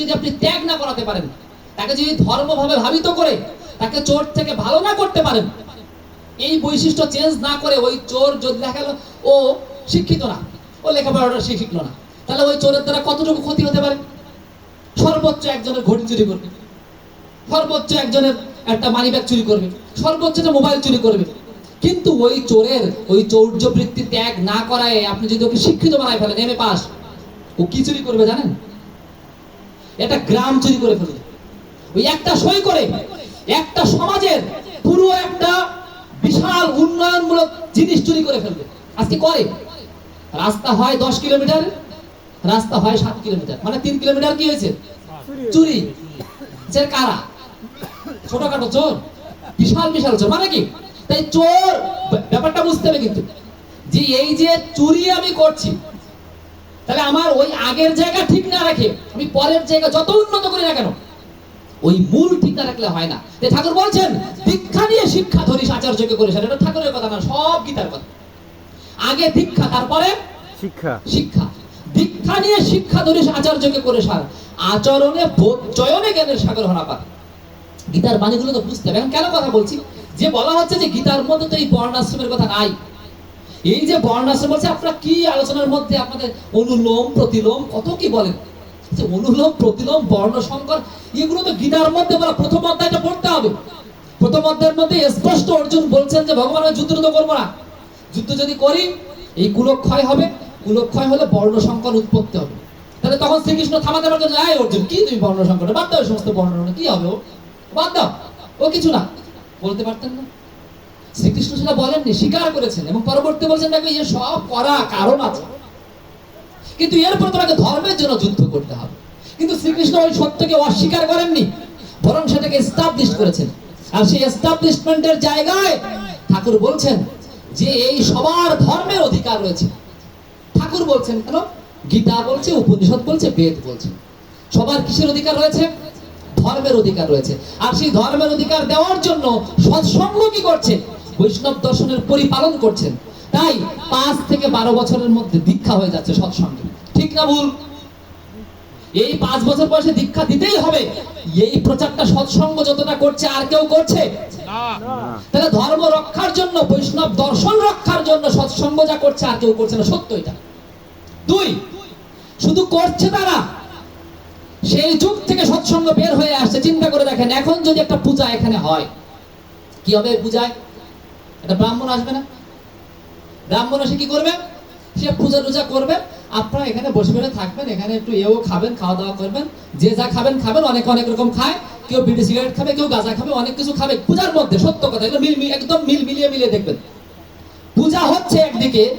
যদি আপনি ত্যাগ না করাতে পারেন, তাকে যদি ধর্মভাবে ভাবিত করে, তাকে চোর থেকে ভালো না করতে পারেন, এই বৈশিষ্ট্য চেঞ্জ না করে ওই চোর যদি দেখা গেল, ও শিক্ষিত না, ও লেখাপড়াটা শিখলো না, তাহলে ওই চোরের দ্বারা কতটুকু ক্ষতি হতে পারে? সর্বোচ্চ একজনের ঘড়ি চুরি করবে, সর্বোচ্চ একজনের একটা মানি ব্যাগ চুরি করবে, সর্বোচ্চ একটা মোবাইল চুরি করবে। কিন্তু ওই চোরের, ওই চৌর্য বৃত্তি ত্যাগ না করায় আপনি যদি ওকে শিক্ষিত বানায় ফেলেন এমএ পাস ও কি চুরি করবে জানেন? এটা গ্রাম চুরি করে ফেলবে ওই একটা সই করে, একটা সমাজের পুরো একটা বিশাল উন্নয়নমূলক জিনিস চুরি করে ফেলবে। আজকে করে। রাস্তা হয় দশ কিলোমিটার, রাস্তা হয় সাত কিলোমিটার। মানে তিন কিলোমিটার কি হয়েছে? চুরি। সে কারা? ছোটখাটো চোর। বিশাল বিশাল চোর। মানে কি? তাই চোর, ব্যাপারটা বুঝতে হবে কিন্তু। যে এই যে চুরি আমি করছি তাহলে আমার ওই আগের জায়গা ঠিক না রাখে আমি পরের জায়গা যত উন্নত করি না কেন ওই মূল ঠিক না রাখলে হয় না। ঠাকুর বলছেন দীক্ষা নিয়ে শিক্ষা ধরিস আচার্যকে করে সেটা এটা ঠাকুরের কথা না সব গীতার কথা। আগে দীক্ষা তারপরে শিক্ষা। শিক্ষা। দীক্ষা নিয়ে শিক্ষা ধরিস আচার্যকে করে সার আচরণে বোধ চয়নে জ্ঞানের সাগর হনা পার গীতার বাণীগুলো তো বুঝতে হবে। এখন কেন কথা বলছি? যে বলা হচ্ছে যে গীতার মধ্যে তো এই বর্ণাশ্রমের কথা নাই। এই যে বর্ণাশ্রম বলছে, আপনারা কি আলোচনার মধ্যে আপনাদের অনুলোম, প্রতিলোম, কত কি বলেন? যে অনুলোম, প্রতিলোম, বর্ণ এগুলো তো গীতার মধ্যে বলা প্রথম অধ্যায়টা পড়তে হবে। প্রথম অধ্যায়ের মধ্যে স্পষ্ট অর্জুন বলছেন যে, ভগবান যুদ্ধ তো করব না। যুদ্ধ যদি করি, এই কুলক্ষয় হবে। কুলক্ষয় হলে বর্ণ উৎপত্তি হবে। তাহলে তখন শ্রীকৃষ্ণ থামাতে পারতো যে "এই অর্জুন, কি তুমি বর্ণ বাদ দাও সমস্ত বর্ণ। কি হবে ও? বাদ দাও। ও কিছু না। বলতে পারতেন না। শ্রীকৃষ্ণ সেটা বলেননি, স্বীকার করেছেন এবং পরবর্তী বলছেন, দেখো এ সব করা কারণ আছে। কিন্তু এরপর তোমাকে ধর্মের জন্য যুদ্ধ করতে হবে। কিন্তু শ্রীকৃষ্ণ ওই সত্যকে অস্বীকার করেননি, বরং সেটাকে এস্টাবলিশ করেছেন। আর সেই এস্টাবলিশমেন্টের জায়গায় ঠাকুর বলছেন যে এই সবার ধর্মের অধিকার রয়েছে। ঠাকুর বলছেন কেন? গীতা বলছে, উপনিষদ বলছে, বেদ বলছে। সবার কিসের অধিকার রয়েছে? ধর্মের অধিকার রয়েছে। আর সেই ধর্মের অধিকার দেওয়ার জন্য সৎসঙ্গ কি করছে? বৈষ্ণব দর্শনের পরিপালন করছেন। তাই পাঁচ থেকে বারো বছরের মধ্যে দীক্ষা হয়ে যাচ্ছে সৎসঙ্গে। ঠিক না ভুল? এই পাঁচ বছর বয়সে দীক্ষা দিতেই হবে। এই প্রচারটা সৎসঙ্গ যতটা করছে আর কেউ করছে? তাহলে ধর্ম রক্ষার জন্য বৈষ্ণব দর্শন রক্ষার জন্য সৎসঙ্গ যা করছে আর কেউ করছে না। সত্য এটা। দুই শুধু করছে তারা। সেই যুগ থেকে সৎসঙ্গ বের হয়ে আসছে। চিন্তা করে দেখেন এখন যদি একটা পূজা এখানে হয় কি হবে পূজায়? ব্রাহ্মণ আসবে না। ব্রাহ্মণ এসে কি করবে? সে পূজা টুজা করবে। আপনারা এখানে বসে বসে থাকবেন, এখানে একটু এও খাবেন খাওয়া দাওয়া করবেন। যে যা খাবেন খাবেন, অনেক অনেক রকম খায়। কেউ বিড়ি সিগারেট খাবে, কেউ গাঁজা খাবে, অনেক কিছু খাবে। পূজার মধ্যে সত্য কথা, এগুলো মিল একদম মিল মিলিয়ে মিলিয়ে দেখবেন। পূজা হচ্ছে একদিকে